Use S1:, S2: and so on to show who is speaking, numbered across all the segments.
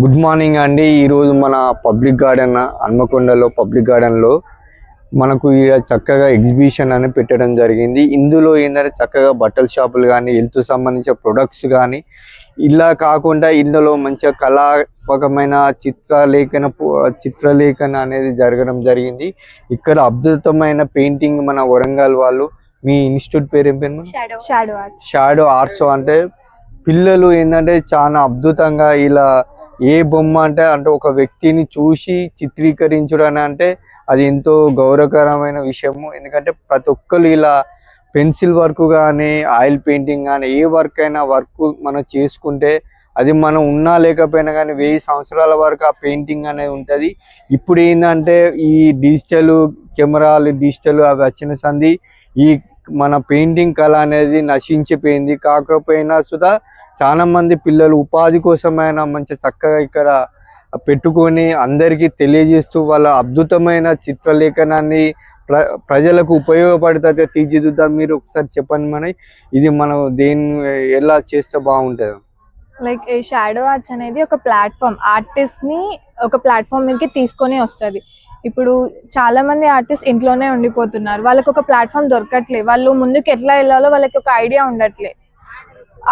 S1: Good morning అండి. ఈరోజు మన పబ్లిక్ గార్డెన్ హన్మకొండలో పబ్లిక్ గార్డెన్లో మనకు ఈడ చక్కగా ఎగ్జిబిషన్ అని పెట్టడం జరిగింది. ఇందులో ఏంటంటే చక్కగా బట్టల షాపులు కానీ హెల్త్ సంబంధించిన ప్రొడక్ట్స్ కానీ ఇలా కాకుండా ఇందులో మంచిగా కళాత్మకమైన చిత్రలేఖన చిత్రలేఖన అనేది జరగడం జరిగింది. ఇక్కడ అద్భుతమైన పెయింటింగ్ మన వరంగల్ వాళ్ళు మీ ఇన్స్టిట్యూట్ పేరు ఏం పేరు
S2: షాడో
S3: ఆర్ట్స్
S1: అంటే పిల్లలు ఏంటంటే చాలా అద్భుతంగా ఇలా ఏ బొమ్మ అంటే అంటే ఒక వ్యక్తిని చూసి చిత్రీకరించడం అంటే అది ఎంతో గౌరవకరమైన విషయము. ఎందుకంటే ప్రతి ఒక్కరు ఇలా పెన్సిల్ వర్క్ కానీ ఆయిల్ పెయింటింగ్ కానీ ఏ వర్క్ అయినా వర్క్ మనం చేసుకుంటే అది మనం ఉన్నా లేకపోయినా కానీ వెయ్యి సంవత్సరాల వరకు ఆ పెయింటింగ్ అనేది ఉంటుంది. ఇప్పుడు ఏంటంటే ఈ డిజిటల్ కెమెరాలు డిజిటల్ అవి వచ్చిన సంది ఈ మన పెయింటింగ్ కళ అనేది నశించిపోయింది. కాకపోయినా సుధా చాలా మంది పిల్లలు ఉపాధి కోసమైనా మంచి చక్కగా ఇక్కడ పెట్టుకొని అందరికీ తెలియజేస్తూ వాళ్ళ అద్భుతమైన చిత్రలేఖనాన్ని ప్ర ప్రజలకు ఉపయోగపడుతుంది. తీర్చిదిద్దాం మీరు ఒకసారి చెప్పండి మన. ఇది మనం దేని ఎలా చేస్తే బాగుంటుంది?
S3: లైక్ ఈ షాడో ఆర్ట్స్ అనేది ఒక ప్లాట్ఫామ్. ఆర్టిస్ట్ని ఒక ప్లాట్ఫామ్ మీదకి తీసుకొని వస్తుంది. ఇప్పుడు చాలా మంది ఆర్టిస్ట్ ఇంట్లోనే ఉండిపోతున్నారు. వాళ్ళకి ఒక ప్లాట్ఫామ్ దొరకట్లే. వాళ్ళు ముందుకు ఎట్లా వెళ్ళాలో వాళ్ళకి ఒక ఐడియా ఉండట్లే.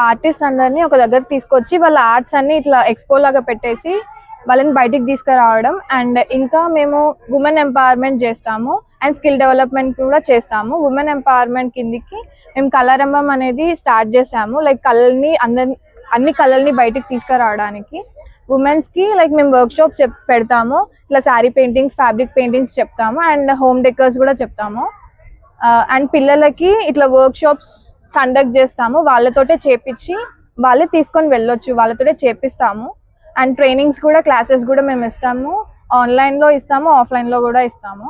S3: ఆర్టిస్ట్ అందరినీ ఒక దగ్గర తీసుకొచ్చి వాళ్ళ ఆర్ట్స్ అన్ని ఇట్లా ఎక్స్పో లాగా పెట్టేసి వాళ్ళని బయటికి తీసుకురావడం అండ్ ఇంకా మేము ఉమెన్ ఎంపవర్మెంట్ చేస్తాము అండ్ స్కిల్ డెవలప్మెంట్ కూడా చేస్తాము. ఉమెన్ ఎంపవర్మెంట్ కిందికి మేము కళారంభం అనేది స్టార్ట్ చేసాము లైక్ కళల్ని అందరి అన్ని కళల్ని బయటికి తీసుకురావడానికి. ఉమెన్స్కి లైక్ మేము వర్క్ షాప్స్ పెడతాము. ఇట్లా శారీ పెయింటింగ్స్ ఫ్యాబ్రిక్ పెయింటింగ్స్ చెప్తాము. అండ్ హోమ్ డెకర్స్ కూడా చెప్తాము. Uh, అండ్ పిల్లలకి ఇట్లా వర్క్ షాప్స్ కండక్ట్ చేస్తాము. వాళ్ళతోటే చేపించి వాళ్ళే తీసుకొని వెళ్ళొచ్చు. వాళ్ళతోటే చేపిస్తాము. అండ్ ట్రైనింగ్స్ కూడా క్లాసెస్ కూడా మేము ఇస్తాము. ఆన్లైన్లో ఇస్తాము ఆఫ్లైన్లో కూడా ఇస్తాము.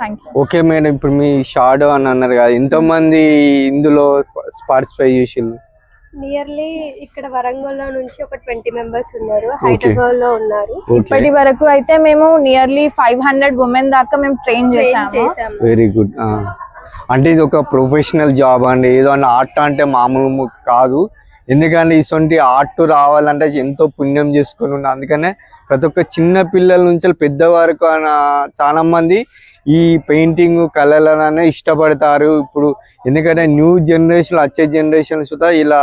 S3: థ్యాంక్ యూ
S1: ఓకే మేడం ఇప్పుడు మీ షాడో అని అన్నారు కదా. ఎంతోమంది ఇందులో పార్టిసిపేట్ చేసిళ్ళు?
S2: నియర్లీ ఇక్కడ వరంగల్లో నుంచి ఒక ట్వంటీ మెంబర్స్ ఉన్నారు. హైదరాబాద్లో ఉన్నారు.
S3: ఇప్పటి వరకు అయితే మేము నియర్లీ ఫైవ్ హండ్రెడ్ ఉమెన్ దాకా మేము ట్రైన్ చేసాము.
S1: వెరీ గుడ్ అంటే ఇది ఒక ప్రొఫెషనల్ జాబ్ అండి. ఏదో ఆర్ట్ అంటే మామూలు కాదు. ఎందుకంటే ఇటువంటి ఆర్ట్ రావాలంటే ఎంతో పుణ్యం చేసుకుని ఉన్నా అందుకనే ప్రతి ఒక్క చిన్న పిల్లల నుంచి పెద్ద వరకు చాలా మంది ఈ పెయింటింగ్ కళలనే ఇష్టపడతారు. ఇప్పుడు ఎందుకంటే న్యూ జనరేషన్ వచ్చే జనరేషన్ సుతా ఇలా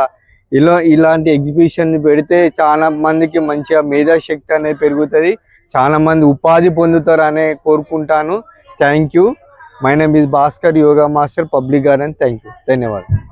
S1: ఇలా ఇలాంటి ఎగ్జిబిషన్ పెడితే చాలా మందికి మంచిగా మేధాశక్తి అనేది పెరుగుతుంది. చాలా మంది ఉపాధి పొందుతారు అనే కోరుకుంటాను. Thank you my name is Bhaskar yoga master public garden thank you ధన్యవాదాలు.